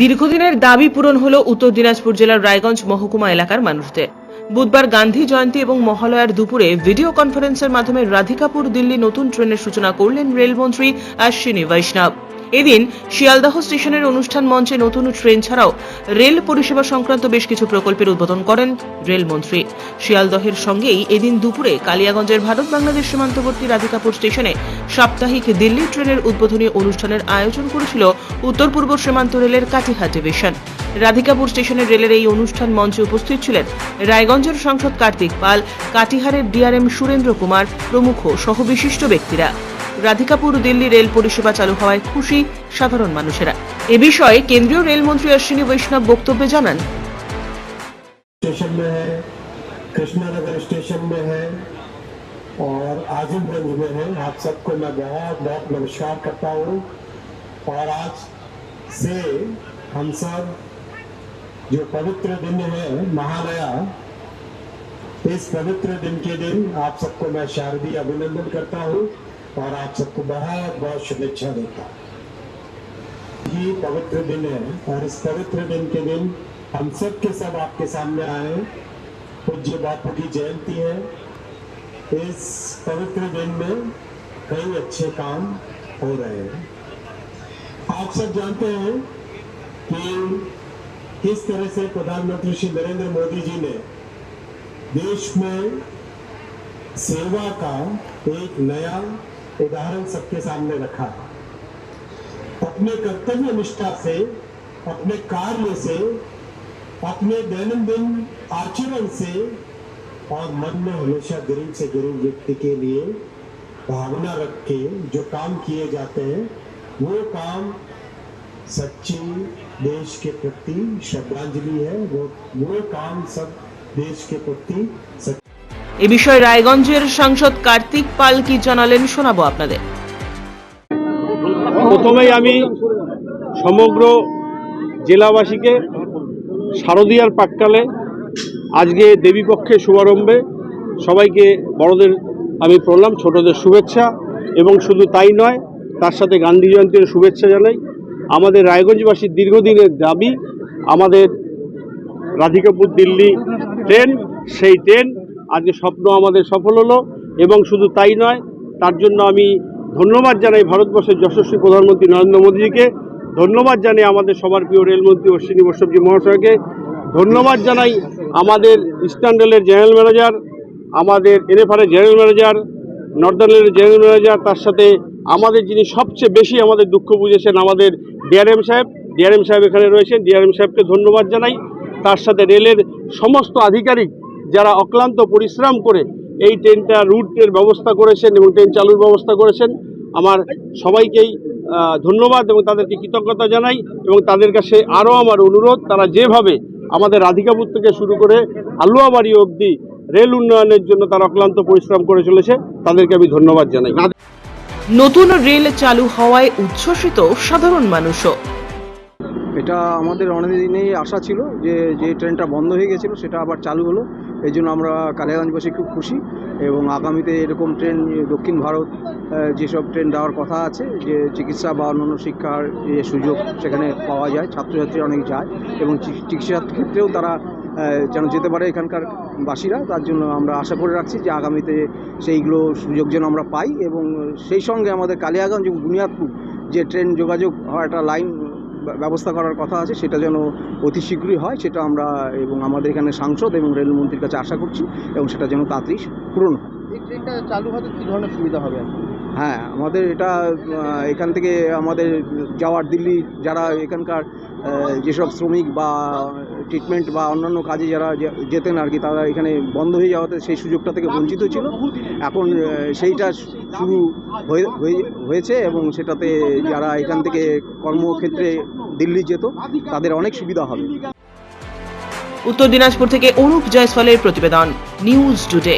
দীর্ঘদিনের দাবি পূরণ হল উত্তর দিনাজপুর জেলার রায়গঞ্জ মহকুমা এলাকার মানুষদের। বুধবার গান্ধী জয়ন্তী এবং মহালয়ার দুপুরে ভিডিও কনফারেন্সের মাধ্যমে রাধিকাপুর দিল্লি নতুন ট্রেনের সূচনা করলেন রেলমন্ত্রী অশ্বিনী বৈষ্ণব। এদিন শিয়ালদহ স্টেশনের অনুষ্ঠান মঞ্চে নতুন ট্রেন ছাড়াও রেল পরিষেবা সংক্রান্ত বেশ কিছু প্রকল্পের উদ্বোধন করেন রেলমন্ত্রী শিয়ালদহের সঙ্গেই এদিন দুপুরে কালিয়াগঞ্জের ভারত বাংলাদেশ সীমান্তবর্তী রাধিকাপুর স্টেশনে সাপ্তাহিক দিল্লি ট্রেনের উদ্বোধনী অনুষ্ঠানের আয়োজন করেছিল উত্তর পূর্ব সীমান্ত রেলের কাটিহাট ডিভিশন। রাধিকাপুর স্টেশনের রেলের এই অনুষ্ঠান মঞ্চে উপস্থিত ছিলেন রায়গঞ্জের সাংসদ কার্তিক পাল, কাটিহারের ডিআরএম সুরেন্দ্র কুমার প্রমুখ সহ বিশিষ্ট ব্যক্তিরা। রাধিকাপুর দিল্লি রেল পরিষেবা চালু হওয়ায় খুশি সাধারণ মানুষেরা এ বিষয়ে কেন্দ্রীয় রেলমন্ত্রী অশ্বিনী বৈষ্ণব বক্তব্যে জানান स्टेशन में है कृष्णानगर स्टेशन में है और आजमगंज में है आप सबको मैं बहुत बहुत नमस्कार करता हूँ और आज से हम सब जो पवित्र दिन है महालया इस पवित्र दिन के दिन आप सबको मैं शारदीय अभिनंदन करता हूँ और आप सबको बहुत बहुत शुभेच्छा देता हूँ ही पवित्र दिन है और इस पवित्र दिन के दिन हम सब के सब आपके सामने आए। पूज्य बापू की जयंती है। इस पवित्र दिन में कई अच्छे काम हो रहे हैं। आप सब जानते हैं कि किस तरह से प्रधानमंत्री श्री नरेंद्र मोदी जी ने देश में सेवा का एक नया उदाहरण सबके सामने रखा। अपने कर्तव्य निष्ठा से, अपने कार्य से, अपने दैनंदिन आचरण से और मन में हमेशा गरीब से गरीब व्यक्ति के लिए भावना रख के जो काम किए जाते हैं, वो काम सच्ची देश के प्रति श्रद्धांजलि है। वो वो काम सब देश के प्रति सच्ची এ বিষয়ে রায়গঞ্জের সাংসদ কার্তিক পাল কি জানালেন শোনাবো আপনাদের। প্রথমেই আমি সমগ্র জেলাবাসীকে শারদীয়ার পাককালে আজকে দেবীপক্ষের শুভারম্ভে সবাইকে বড়দের আমি প্রণাম, ছোটদের শুভেচ্ছা এবং শুধু তাই নয়, তার সাথে গান্ধী জয়ন্তীর শুভেচ্ছা জানাই। আমাদের রায়গঞ্জবাসীর দীর্ঘদিনের দাবি, আমাদের রাধিকাপুর দিল্লি ট্রেন, সেই ট্রেন আজকে স্বপ্ন আমাদের সফল হলো এবং শুধু তাই নয়, তার জন্য আমি ধন্যবাদ জানাই ভারতবর্ষের যশস্বী প্রধানমন্ত্রী নরেন্দ্র মোদীজিকে। ধন্যবাদ জানাই আমাদের সবার প্রিয় রেলমন্ত্রী অশ্বিনী বৈষ্ণবজি মহাশয়কে। ধন্যবাদ জানাই আমাদের ইস্টার্ন রেলের জেনারেল ম্যানেজার আমাদের এনএফআরের জেনারেল ম্যানেজার নর্দার্ন রেলের জেনারেল ম্যানেজার তার সাথে আমাদের যিনি সবচেয়ে বেশি আমাদের দুঃখ বুঝেছেন আমাদের ডিআরএম সাহেব। ডিআরএম সাহেব এখানে রয়েছেন। ডিআরএম সাহেবকে ধন্যবাদ জানাই। তার সাথে রেলের সমস্ত আধিকারিক যারা অক্লান্ত পরিশ্রম করে এই ট্রেনটা রুটের ব্যবস্থা করেছেন এবং ট্রেন চালুর ব্যবস্থা করেছেন, আমার সবাইকেই ধন্যবাদ এবং তাদেরকে কৃতজ্ঞতা জানাই এবং তাদের কাছে আরও আমার অনুরোধ, তারা যেভাবে আমাদের রাধিকাপুর থেকে শুরু করে আলুয়াবাড়ি অবধি রেল উন্নয়নের জন্য তারা অক্লান্ত পরিশ্রম করে চলেছে, তাদেরকে আমি ধন্যবাদ জানাই। নতুন রেল চালু হওয়ায় উচ্ছ্বসিত সাধারণ মানুষও। এটা আমাদের অনেকদিনেই আশা ছিল যে যে ট্রেনটা বন্ধ হয়ে গেছিল, সেটা আবার চালু হলো। এই জন্য আমরা কালিয়াগঞ্জবাসী খুব খুশি এবং আগামীতে এরকম ট্রেন, দক্ষিণ ভারত যেসব ট্রেন দেওয়ার কথা আছে, যে চিকিৎসা বা অন্যান্য শিক্ষার যে সুযোগ সেখানে পাওয়া যায়, ছাত্রছাত্রী অনেক যায় এবং চিকিৎসার ক্ষেত্রেও তারা যেন যেতে পারে এখানকার বাসীরা। তার জন্য আমরা আশা করে রাখছি যে আগামীতে সেইগুলো সুযোগ যেন আমরা পাই এবং সেই সঙ্গে আমাদের কালিয়াগঞ্জ এবং বুনিয়াদপুর যে ট্রেন যোগাযোগ হওয়ার একটা লাইন ব্যবস্থা করার কথা আছে সেটা যেন অতি শীঘ্রই হয় সেটা আমরা এবং আমাদের এখানে সাংসদ এবং রেলমন্ত্রীর কাছে আশা করছি এবং সেটা যেন তাড়াতাড়ি পূরণ হয় এই ট্রেনটা চালু হতে কি ধরনের সুবিধা হবে? হ্যাঁ আমাদের এটা এখান থেকে আমাদের যাওয়ার দিল্লি যারা এখানকার যেসব শ্রমিক বা ট্রিটমেন্ট বা অন্যান্য কাজে যারা যেতেন আর কি তারা এখানে বন্ধ হয়ে যাওয়াতে সেই সুযোগটা থেকে বঞ্চিত ছিল এখন সেইটা শুরু হয়ে- হয়ে- হয়েছে এবং সেটাতে যারা এখান থেকে কর্মক্ষেত্রে দিল্লি যেত তাদের অনেক সুবিধা হবে। উত্তর দিনাজপুর থেকে অনুপ জয়সওয়ালের প্রতিবেদন নিউজ টুডে।